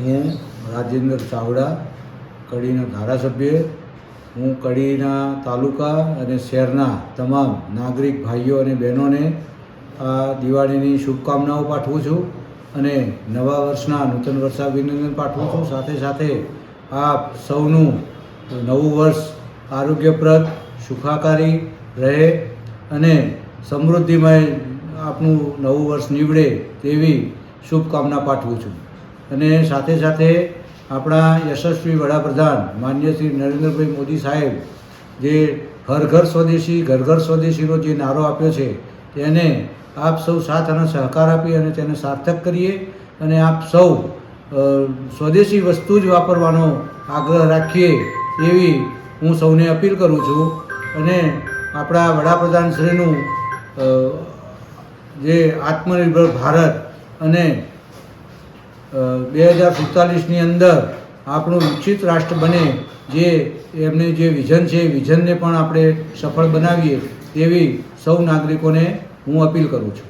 હું રાજેન્દ્ર ચાવડા, કડીના ધારાસભ્ય. હું કડીના તાલુકા અને શહેરના તમામ નાગરિક ભાઈઓ અને બહેનોને આ દિવાળીની શુભકામનાઓ પાઠવું છું અને નવા વર્ષના નૂતન વર્ષાભિનંદન પાઠવું છું. સાથે સાથે આપ સૌનું નવું વર્ષ આરોગ્યપ્રદ, સુખાકારી રહે અને સમૃદ્ધિમય આપનું નવું વર્ષ નીવડે તેવી શુભકામના પાઠવું છું. અને સાથે સાથે આપણા યશસ્વી વડાપ્રધાન માન્ય શ્રી નરેન્દ્રભાઈ મોદી સાહેબ જે હર ઘર સ્વદેશી, ઘર ઘર સ્વદેશીનો જે નારો આપ્યો છે, તેને આપ સૌ સાથ અને સહકાર આપી અને તેને સાર્થક કરીએ અને આપ સૌ સ્વદેશી વસ્તુ જ વાપરવાનો આગ્રહ રાખીએ એવી હું સૌને અપીલ કરું છું. અને આપણા વડાપ્રધાન શ્રીનું જે આત્મનિર્ભર ભારત અને બે હજાર સુડતાલીસની અંદર આપણું વિકસિત રાષ્ટ્ર બને જે એમને જે વિઝન છે, એ વિઝનને પણ આપણે સફળ બનાવીએ તેવી સૌ નાગરિકોને હું અપીલ કરું છું.